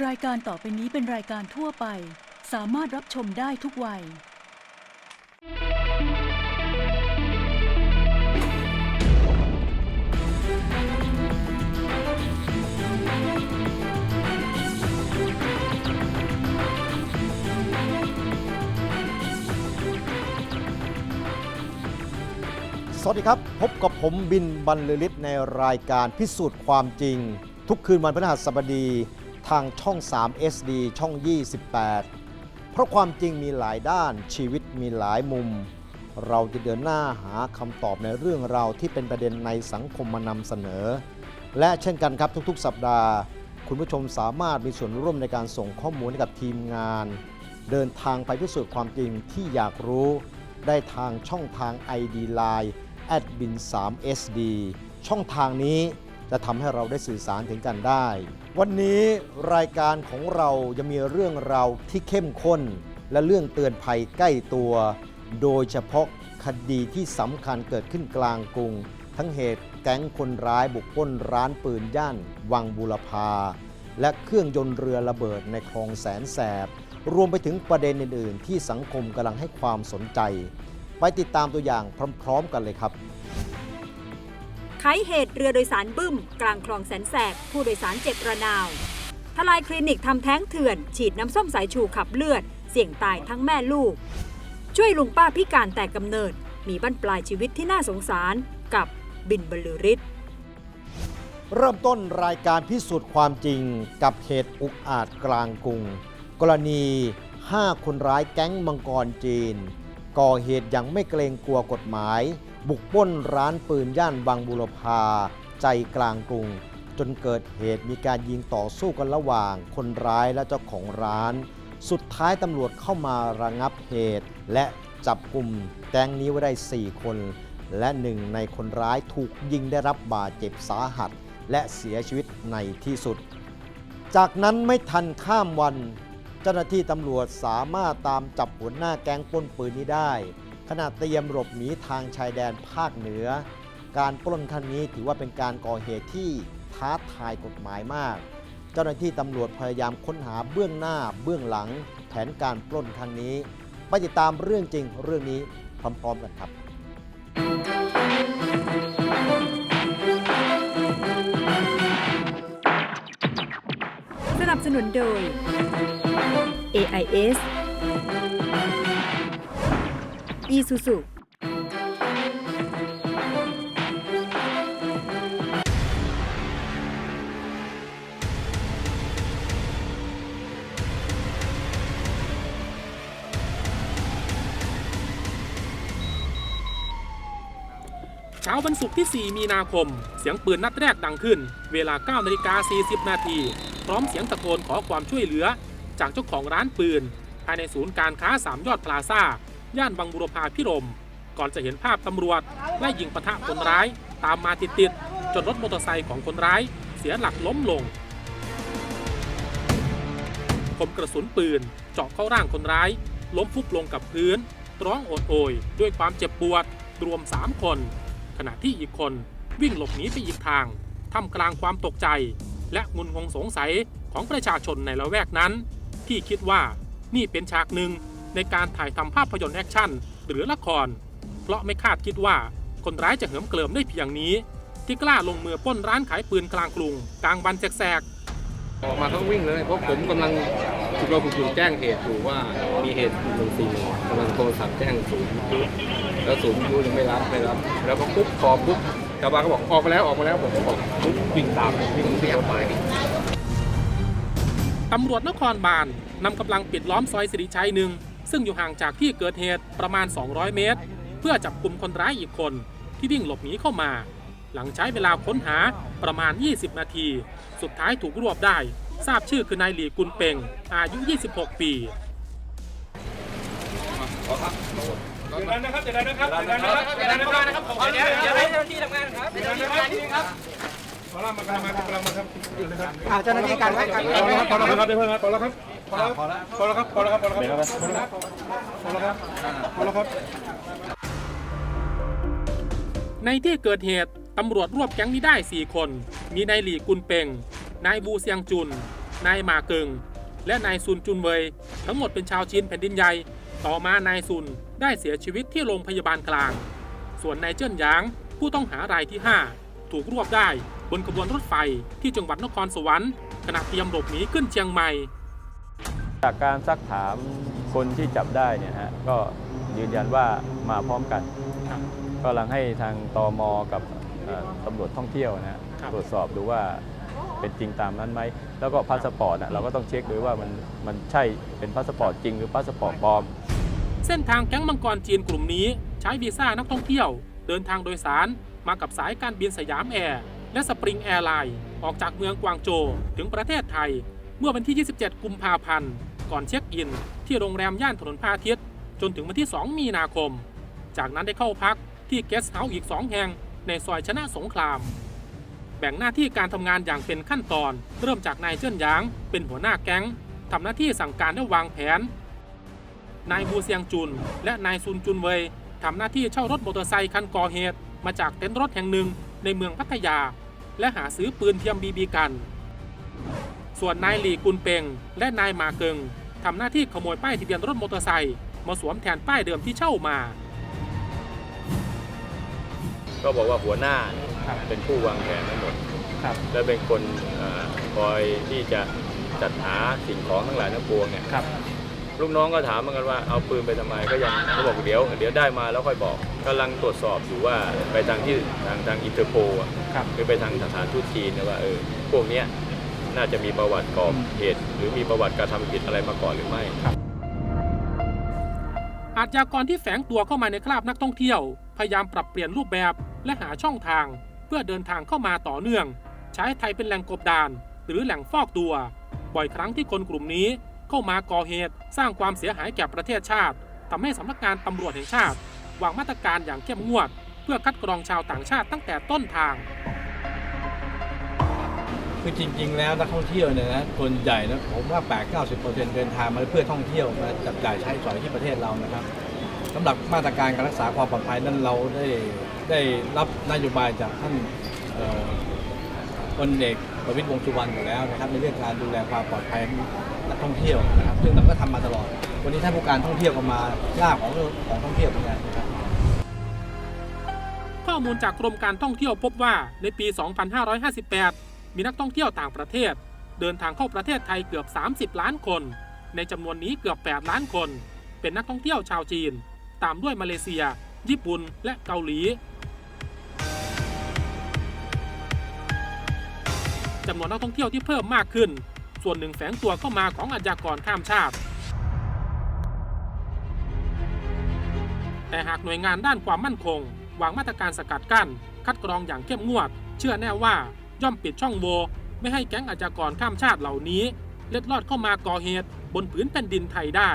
รายการต่อไปนี้เป็นรายการทั่วไป สามารถรับชมได้ทุกวัย สวัสดีครับ พบกับผมบินบรรลือฤทธิ์ในรายการพิสูจน์ความจริง ทุกคืนวันพฤหัสบดี ทางช่อง 3 SD ช่อง 28 เพราะความจริงมีหลายด้านชีวิตมีหลายมุม เราจะเดินหน้าหาคำตอบในเรื่องราวที่เป็นประเด็นในสังคมมานำเสนอ และเช่นกันครับทุกๆ สัปดาห์ คุณผู้ชมสามารถมีส่วนร่วมในการส่งข้อมูลให้กับทีมงาน เดินทางไปพิสูจน์ความจริงที่อยากรู้ ได้ทางช่องทาง ID Line แอดบิน 3SD ช่องทางนี้ จะทำให้เราได้สื่อสารถึงกันได้ วันนี้รายการของเราจะมีเรื่องราวที่เข้มข้น และเรื่องเตือนภัยใกล้ตัว โดยเฉพาะคดีที่สำคัญเกิดขึ้นกลางกรุง ทั้งเหตุแก๊งคนร้ายบุกปล้นร้านปืนย่าน วังบุรพา และเครื่องยนต์เรือระเบิดในคลองแสนแสบ รวมไปถึงประเด็นอื่น ๆ ที่สังคมกำลังให้ความสนใจ ไปติดตามตัวอย่างพร้อม ๆ กันเลยครับ ไขเหตุเรือโดยสารบึ้ม กลางคลองแสนแสบ ผู้โดยสารเจ็บระนาว ทลายคลินิกทำแท้งเถื่อน ฉีดน้ำส้มสายชูขับเลือด เสี่ยงตายทั้งแม่ลูก ช่วยลุงป้าพิการแต่กำเนิด มีบั้นปลายชีวิตที่น่าสงสาร กับบินบรรลือฤทธิ์เริ่มต้นรายการพิสูจน์ความจริงกับเหตุอุกอาจกลางกรุง กรณี 5 คนร้ายแก๊งมังกรจีน ก่อเหตุอย่างไม่เกรงกลัวกฎหมาย บุกปล้นร้านปืนย่านบางบุรพา ใจกลางกรุง จนเกิดเหตุมีการยิงต่อสู้กันระหว่างคนร้ายและเจ้าของร้าน สุดท้ายตำรวจเข้ามาระงับเหตุ และจับกลุ่มแก๊งนี้ไว้ได้ 4 คน และหนึ่งในคนร้ายถูกยิงได้รับบาดเจ็บสาหัส และเสียชีวิตในที่สุด จากนั้นไม่ทันข้ามวัน เจ้าหน้าที่ตำรวจสามารถตามจับหัวหน้าแก๊งปล้นปืนนี้ได้ ณะเตรียมหลบหนีทางชายแดนภาคเหนือ การปล้นครั้งนี้ถือว่าเป็นการก่อเหตุที่ท้าทายกฎหมายมาก เจ้าหน้าที่ตำรวจพยายามค้นหาเบื้องหน้าเบื้องหลัง แผนการปล้นครั้งนี้ไปติดตามเรื่องจริงเรื่องนี้พร้อมๆกันครับสนับสนุนโดย AIS Isuzu เช้าวันศุกร์ที่ 4 มีนาคม เสียงปืนนัดแรกดังขึ้น เวลา 9 นาฬิกา 40 นาที พร้อมเสียงตะโกนขอความช่วยเหลือ จากเจ้าของร้านปืน ภายในศูนย์การค้า 3 ยอดพลาซ่า ย่านบางบุรพาพิรม ก่อนจะเห็นภาพตำรวจไล่ยิงปะทะคนร้ายตามมาติดๆจนรถมอเตอร์ไซค์ของคนร้ายเสียหลักล้มลงคมกระสุนปืนเจาะเข้าร่างคนร้าย ล้มฟุบลงกับพื้น ร้องโอดโอย ด้วยความเจ็บปวด รวม 3 คน ขณะที่อีกคนวิ่งหลบหนีไปอีกทางท่ามกลางความตกใจ และงุนงงสงสัยของประชาชนในละแวกนั้น ที่คิดว่านี่เป็นฉากหนึ่ง ในการถ่ายทำภาพยนตร์แอคชั่นหรือละคร เพราะไม่คาดคิดว่าคนร้ายจะเหิมเกลิมได้เพียงนี้ ที่กล้าลงมือปล้นร้านขายปืนกลางกรุง กลางวันแสกๆออกมาเขาวิ่งเลยเพราะผมกำลังถูกเราถูกแจ้งเหตุอยู่ว่ามีเหตุหนึ่งสี่กำลังโทรศัพท์แจ้งศูนย์ยุแล้วศูนย์ยุยังไม่รับไม่รับ แล้วก็ปุ๊บพอปุ๊บชาวบ้านก็บอกออกมาแล้วออกมาแล้วผมก็บอกปุ๊บวิ่งตามวิ่งเสียไปตำรวจนครบาลนำกำลังปิดล้อมซอยสิริชัยหนึ่ง ซึ่งอยู่ห่างจากที่เกิดเหตุประมาณ 200 เมตร เพื่อจับกลุ่มคนร้ายอีกคนที่วิ่งหลบหนีเข้ามา หลังใช้เวลาค้นหาประมาณ 20 นาที สุดท้ายถูกรวบได้ ทราบชื่อคือนายหลีกุลเปงอายุ 26 ปีเดี๋ยวนะครับเดี๋ยวนะครับเดี๋ยวนะครับเดี๋ยวนะครับขอเดี๋ยวเดี๋ยวให้เจ้าหน้าที่ทำงานครับเดี๋ยวนะครับพอแล้วมากำลังมากำลังมาครับเจ้าหน้าที่การไว้การพอแล้วครับพอแล้วครับเดี๋ยวเพิ่งครับ พอแล้วครับพอแล้วพอแล้วครับพอแล้วครับพอแล้วครับพอแล้วครับพอแล้วครับพอแล้วครับ ในที่เกิดเหตุตำรวจรวบแก๊งนี้ได้ 4 คน มีนายหลีกุลเปง นายบูเซียงจุน นายหมาเกิง และนายซุนจุนเวย ทั้งหมดเป็นชาวจีนแผ่นดินใหญ่ ต่อมานายซุนได้เสียชีวิตที่โรงพยาบาลกลาง ส่วนนายเจิ้นหยาง ผู้ต้องหารายที่ 5 ถูกรวบได้บนขบวนรถไฟที่จังหวัดนครสวรรค์ขณะเตรียมหลบหนีขึ้นเชียงใหม่ จากการซักถามคนที่จับได้เนี่ยฮะก็ยืนยันว่ามาพร้อมกันก็กำลังให้ทางตอมกับเอ่อตำรวจท่องเที่ยวนะฮะครับตรวจสอบดูว่าเป็นจริงตามนั้นไหม แล้วก็พาสปอร์ตน่ะเราก็ต้องเช็คด้วยว่ามันมันใช่เป็นพาสปอร์ตจริงหรือพาสปอร์ตปลอม เส้นทางแก๊งมังกรจีนกลุ่มนี้ใช้วีซ่านักท่องเที่ยว เดินทางโดยสารมากับสายการบินสยามแอร์และสปริงแอร์ไลน์ออกจากเมืองกวางโจวถึงประเทศไทย เมื่อวันที่ 27 กุมภาพันธ์ ก่อนเช็คอิน ที่โรงแรมย่านถนนพาทิตย์จนถึงวันที่ 2 มีนาคม จากนั้นได้เข้าพักที่เกสต์เฮาส์อีก 2 แห่งในซอยชนะสงคราม แบ่งหน้าที่การทำงานอย่างเป็นขั้นตอน เริ่มจากนายเจิ้นหยาง เป็นหัวหน้าแก๊งทำหน้าที่สั่งการและวางแผน นายบูเซียงจุน และนายซุนจุนเวยทำหน้าที่เช่ารถมอเตอร์ไซค์คันก่อเหตุ มาจากเต็นท์รถแห่งหนึ่งในเมืองพัทยา และหาซื้อปืนเทียมบีบีกัน ส่วนนายหลีกุนเปงและนายมาเกิง ทำหน้าที่ขโมยป้ายทะเบียนรถมอเตอร์ไซค์มาสวมแทนป้ายเดิมที่เช่ามา ก็บอกว่าหัวหน้าเนี่ยเป็นผู้วางแผนทั้งหมดและเป็นคนเอ่อคอยที่จะจัดหาสิ่งของทั้งหลายทั้งปวงเนี่ยลูกน้องก็ถามเหมือนกันว่าเอาปืนไปทำไมก็ยังเขาบอกเดี๋ยวเดี๋ยวได้มาแล้วค่อยบอกกำลังตรวจสอบอยู่ว่าไปทางที่ทางทางอินเตอร์โพลหรือไปทางสถานทูตจีนนะว่าเออพวกเนี้ย น่าจะมีประวัติก่อเหตุ หรือมีประวัติการทำผิดอะไรมาก่อนหรือไม่อาชญากรที่แฝงตัวเข้ามาในคราบนักท่องเที่ยว พยายามปรับเปลี่ยนรูปแบบและหาช่องทาง เพื่อเดินทางเข้ามาต่อเนื่อง ใช้ไทยเป็นแหล่งกบดาน หรือแหล่งฟอกตัว บ่อยครั้งที่คนกลุ่มนี้เข้ามาก่อเหตุ สร้างความเสียหายแก่ประเทศชาติทำให้สำนักงานตำรวจแห่งชาติ วางมาตรการอย่างเข้มงวด เพื่อคัดกรองชาวต่างชาติตั้งแต่ต้นทาง คือจริง ๆ แล้วนักท่องเที่ยวเนี่ยนะส่วนใหญ่นะผมว่า 8-90%เดินทางมาเพื่อท่องเที่ยวมาจับจ่ายใช้สอยที่ประเทศเรานะครับสำหรับมาตรการการรักษาความปลอดภัยนั้นเราได้ได้รับนโยบายจากท่านอ่อพลเอกประวิตรวงสุวรรณอยู่แล้วนะครับในเรื่องการดูแลความปลอดภัยนักท่องเที่ยวนะครับซึ่งเราก็ทำมาตลอด วันนี้ท่านผู้การท่องเที่ยวก็มาล่าของเรื่องของท่องเที่ยวเหมือนกันนะครับข้อมูลจากกรมการท่องเที่ยวพบว่าในปี 2558 มีนักท่องเที่ยวต่างประเทศ เดินทางเข้าประเทศไทยเกือบ 30 ล้านคน ในจำนวนนี้เกือบ 8 ล้านคน เป็นนักท่องเที่ยวชาวจีน ตามด้วยมาเลเซีย ญี่ปุ่น และเกาหลีจำนวนนักท่องเที่ยวที่เพิ่มมากขึ้น ส่วนหนึ่งแฝงตัวเข้ามาของอาชญากรข้ามชาติ แต่หากหน่วยงานด้านความมั่นคง วางมาตรการสกัดกั้น คัดกรองอย่างเข้มงวด เชื่อแน่ว่า ย่อมปิดช่องโหว่ไม่ให้แก๊งอาชญากรข้ามชาติเหล่านี้ เล็ดลอดเข้ามาก่อเหตุบนผืนแผ่นดินไทยได้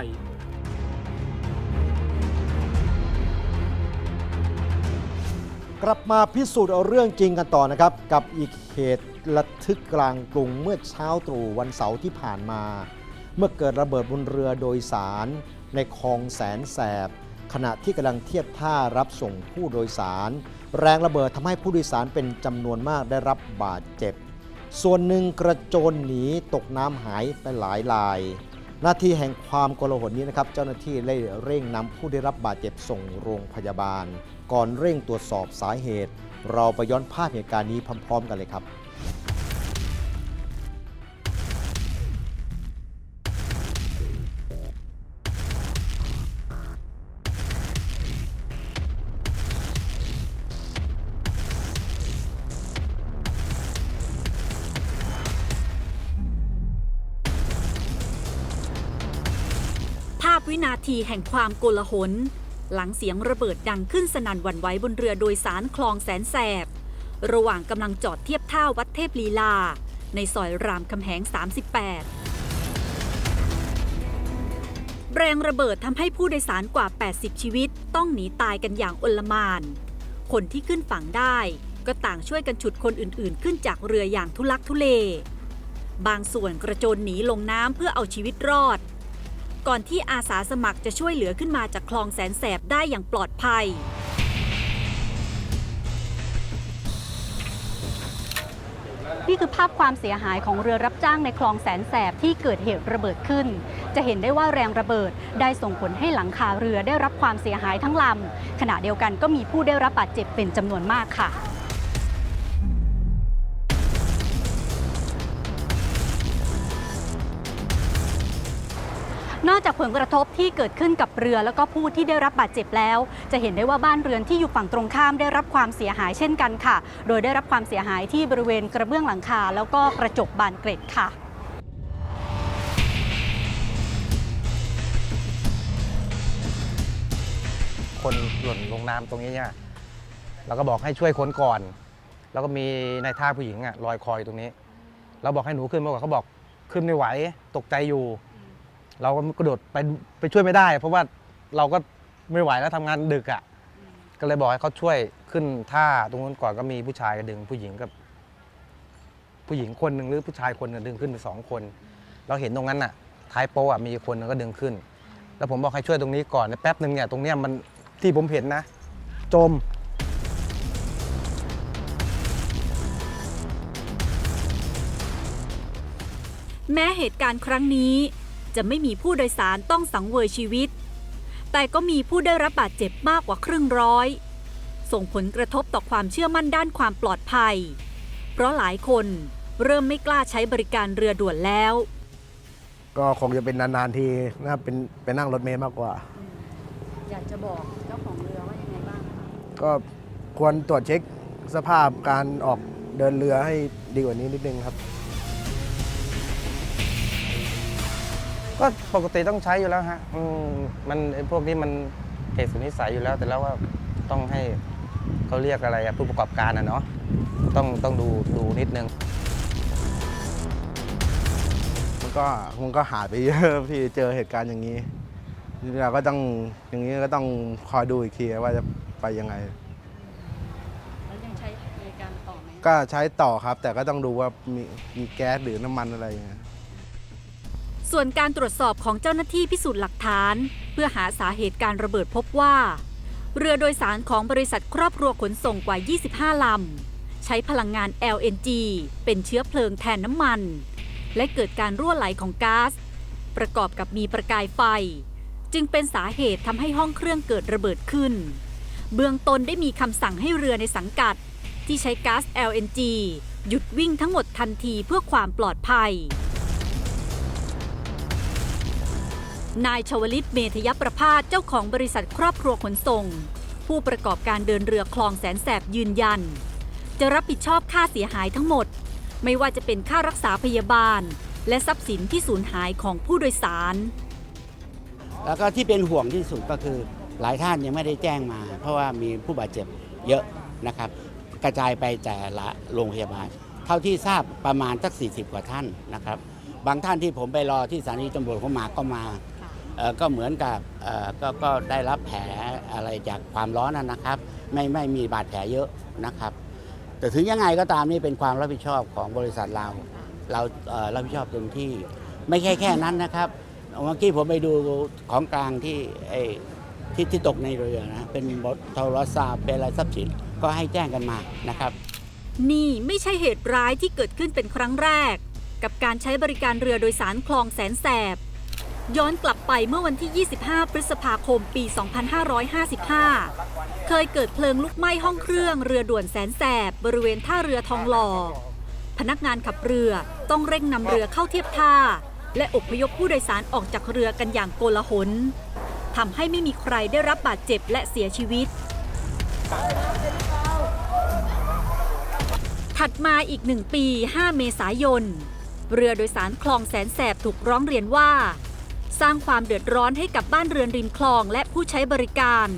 กลับมาพิสูจน์เอาเรื่องจริงกันต่อนะครับ กับอีกเหตุระทึกกลางกรุงเมื่อเช้าตรู่วันเสาร์ที่ผ่านมา เมื่อเกิดระเบิดบนเรือโดยสาร ในคลองแสนแสบ ขณะที่กำลังเทียบท่ารับส่งผู้โดยสาร แรงระเบิดทำให้ผู้โดยสารเป็นจำนวนมากได้รับบาดเจ็บ ส่วนหนึ่งกระโจนหนีตกน้ำหายไปหลายราย หน้าที่แห่งความโกลาหลนี้นะครับ เจ้าหน้าที่ได้เร่งนำผู้ได้รับบาดเจ็บส่งโรงพยาบาล ก่อนเร่งตรวจสอบสาเหตุ เราไปย้อนภาพเหตุการณ์นี้พร้อม ๆ กันเลยครับ วินาทีแห่งความโกลาหล หลังเสียงระเบิดดังขึ้นสนั่นหวั่นไหวบนเรือโดยสารคลองแสนแสบ ระหว่างกำลังจอดเทียบท่าวัดเทพลีลา ในซอยรามคำแหง 38 แรงระเบิดทำให้ผู้โดยสารกว่า 80 ชีวิต ต้องหนีตายกันอย่างอลมาน คนที่ขึ้นฝั่งได้ ก็ต่างช่วยกันฉุดคนอื่นๆ ขึ้นจากเรืออย่างทุลักทุเล บางส่วนกระโจนหนีลงน้ำเพื่อเอาชีวิตรอด ก่อนที่อาสาสมัครจะช่วยเหลือขึ้นมาจากคลองแสนแสบได้อย่างปลอดภัย นี่คือภาพความเสียหายของเรือรับจ้างในคลองแสนแสบที่เกิดเหตุระเบิดขึ้น จะเห็นได้ว่าแรงระเบิดได้ส่งผลให้หลังคาเรือได้รับความเสียหายทั้งลำขณะเดียวกันก็มีผู้ได้รับบาดเจ็บเป็นจำนวนมากค่ะ อกจากผลกระทบที่เกิดขึ้นกับเรือแล้วก็ผู้ที่ได้รับบาดเจ็บแล้ว จะเห็นได้ว่าบ้านเรือนที่อยู่ฝั่งตรงข้ามได้รับความเสียหายเช่นกันค่ะ โดยได้รับความเสียหายที่บริเวณกระเบื้องหลังคา แล้วก็กระจกบานเกล็ดค่ะคนหล่นลงน้ำตรงนี้เนี่ยเราก็บอกให้ช่วยค้นก่อน แล้วก็มีนายท่าผู้หญิงอะลอยคอยตรงนี้ เราบอกให้หนูขึ้นมาก่อนเขาบอกขึ้นไม่ไหว ตกใจอยู่ เราก็กระโดดไปไปช่วยไม่ได้ เพราะว่าเราก็ไม่ไหวแล้วทำงานดึกอะก็เลยบอกให้เขาช่วยขึ้นท่าตรงนู้นก่อนก็มีผู้ชายดึงผู้หญิงกับ ผู้หญิงคนหนึ่งหรือผู้ชายคนหนึ่งดึงขึ้นไปสองคน เราเห็นตรงนั้นน่ะ ท้ายโป๊ะอะมีคนนึงก็ดึงขึ้น แล้วผมบอกให้ช่วยตรงนี้ก่อนแป๊บหนึ่งเนี่ยตรงเนี้ยมันที่ผมเห็นนะ จมแม้เหตุการณ์ครั้งนี้ จะไม่มีผู้โดยสารต้องสังเวยชีวิต แต่ก็มีผู้ได้รับบาดเจ็บมากกว่าครึ่งร้อย ส่งผลกระทบต่อความเชื่อมั่นด้านความปลอดภัย เพราะหลายคนเริ่มไม่กล้าใช้บริการเรือด่วนแล้ว ก็คงจะเป็นนานๆทีนะเป็นไปนั่งรถเมล์มากกว่า อยากจะบอกเจ้าของเรือว่ายังไงบ้างก็ควรตรวจเช็คสภาพการออกเดินเรือให้ดีกว่านี้นิดนึงครับ ก็ปกติต้องใช้อยู่แล้วฮะอืมมันไอ้พวกนี้มันเหตุสุดนิสัยอยู่แล้ว แต่แล้วว่าต้องให้เขาเรียกอะไรอะผู้ประกอบการอะเนาะต้องต้องดูดูนิดนึง มันก็มันก็หายไปเยอะพี่เจอเหตุการณ์อย่างนี้เราก็ต้องอย่างนี้ก็ต้องคอยดูอีกทีว่าจะไปยังไง แล้วยังใช้บริการต่อไหมก็ใช้ต่อครับ แต่ก็ต้องดูว่ามีมีแก๊สหรือน้ำมันอะไรอย่างเงี้ย ส่วนการตรวจสอบของเจ้าหน้าที่พิสูจน์หลักฐาน เพื่อหาสาเหตุการระเบิดพบว่า เรือโดยสารของบริษัทครอบครัวขนส่งกว่า 25 ลำ ใช้พลังงาน LNG เป็นเชื้อเพลิงแทนน้ำมัน และเกิดการรั่วไหลของก๊าซประกอบกับมีประกายไฟ จึงเป็นสาเหตุทำให้ห้องเครื่องเกิดระเบิดขึ้น เบื้องต้นได้มีคำสั่งให้เรือในสังกัด ที่ใช้ก๊าซ LNG หยุดวิ่งทั้งหมดทันทีเพื่อความปลอดภัย นายชวลิตเมธยประภาสเจ้าของบริษัทครอบครัวขนส่ง ผู้ประกอบการเดินเรือคลองแสนแสบยืนยัน จะรับผิดชอบค่าเสียหายทั้งหมด ไม่ว่าจะเป็นค่ารักษาพยาบาล และทรัพย์สินที่สูญหายของผู้โดยสาร แล้วก็ที่เป็นห่วงที่สุดก็คือหลายท่านยังไม่ได้แจ้งมา เพราะว่ามีผู้บาดเจ็บเยอะนะครับ กระจายไปแต่ละโรงพยาบาล เท่าที่ทราบประมาณสัก 40 กว่าท่านนะครับ บางท่านที่ผมไปรอที่สถานีตำรวจเขามาก็มา ก็เหมือนกับก็ก็ได้รับแผลอะไรจากความร้อนนะนะครับ ไม่ไม่มีบาดแผลเยอะนะครับ แต่ถึงยังไงก็ตามนี่เป็นความรับผิดชอบของบริษัทเรา เราเรับผิดชอบเต็มที่ ไม่ใช่แค่นั้นนะครับเมื่อกี้ผมไปดูของกลางที่ไอ้ที่ที่ตกในเรือนะเป็นบทโทรศัพท์เป็นอะไรทรัพย์สินก็ให้แจ้งกันมานะครับ นี่ไม่ใช่เหตุร้ายที่เกิดขึ้นเป็นครั้งแรก กับการใช้บริการเรือโดยสารคลองแสนแสบ ย้อนกลับไปเมื่อวันที่ 25 พฤษภาคม ปี 2555 เคยเกิดเพลิงลุกไหม้ห้องเครื่องเรือด่วนแสนแสบ บริเวณท่าเรือทองหล่อ พนักงานขับเรือต้องเร่งนำเรือเข้าเทียบท่า และอพยพผู้โดยสารออกจากเรือกันอย่างโกลาหลทำให้ไม่มีใครได้รับบาดเจ็บและเสียชีวิต ถัดมาอีกหนึ่งปี 5 เมษายน เรือโดยสารคลองแสนแสบถูกร้องเรียนว่า สร้างความเดือดร้อนให้กับบ้านเรือนริมคลองและผู้ใช้บริการ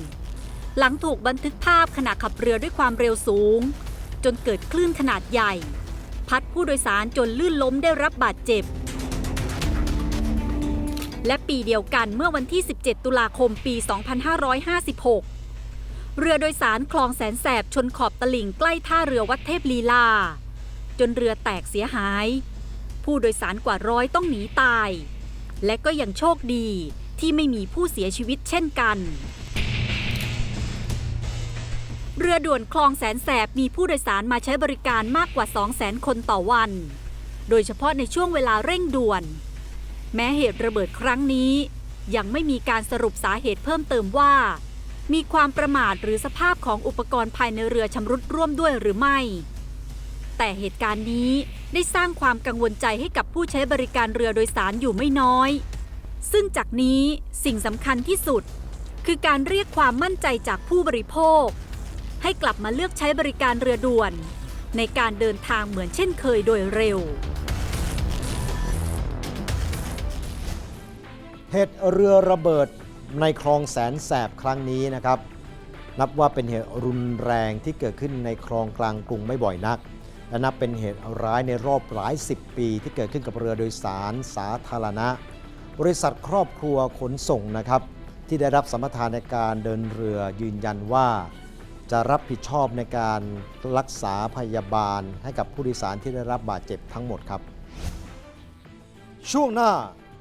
หลังถูกบันทึกภาพขณะขับเรือด้วยความเร็วสูง จนเกิดคลื่นขนาดใหญ่ พัดผู้โดยสารจนลื่นล้มได้รับบาดเจ็บ และปีเดียวกันเมื่อวันที่ 17 ตุลาคมปี 2556 เรือโดยสารคลองแสนแสบชนขอบตลิ่งใกล้ท่าเรือวัดเทพลีลา จนเรือแตกเสียหาย ผู้โดยสารกว่าร้อยต้องหนีตาย และก็ยังโชคดีที่ไม่มีผู้เสียชีวิตเช่นกัน เรือด่วนคลองแสนแสบมีผู้โดยสารมาใช้บริการมากกว่า 200,000 คนต่อวัน โดยเฉพาะในช่วงเวลาเร่งด่วน แม้เหตุระเบิดครั้งนี้ ยังไม่มีการสรุปสาเหตุเพิ่มเติมว่า มีความประมาทหรือสภาพของอุปกรณ์ภายในเรือชำรุดร่วมด้วยหรือไม่ แต่เหตุการณ์นี้ ได้สร้างความกังวลใจให้กับผู้ใช้บริการเรือโดยสารอยู่ไม่น้อย ซึ่งจากนี้สิ่งสำคัญที่สุด คือการเรียกความมั่นใจจากผู้บริโภค ให้กลับมาเลือกใช้บริการเรือด่วน ในการเดินทางเหมือนเช่นเคยโดยเร็ว เหตุเรือระเบิดในคลองแสนแสบครั้งนี้นะครับ นับว่าเป็นเหตุรุนแรงที่เกิดขึ้นในคลองกลางกรุงไม่บ่อยนัก และนับเป็นเหตุร้ายในรอบหลายสิบปี ที่เกิดขึ้นกับเรือโดยสารสาธารณะ บริษัทครอบครัวขนส่งนะครับที่ได้รับสัมปทานในการเดินเรือยืนยันว่า จะรับผิดชอบในการรักษาพยาบาลให้กับผู้โดยสารที่ได้รับบาดเจ็บทั้งหมดครับ ช่วงหน้า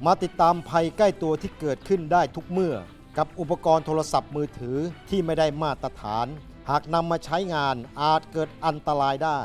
มาติดตามภัยใกล้ตัวที่เกิดขึ้นได้ทุกเมื่อ กับอุปกรณ์โทรศัพท์มือถือที่ไม่ได้มาตรฐาน หากนำมาใช้งานอาจเกิดอันตรายได้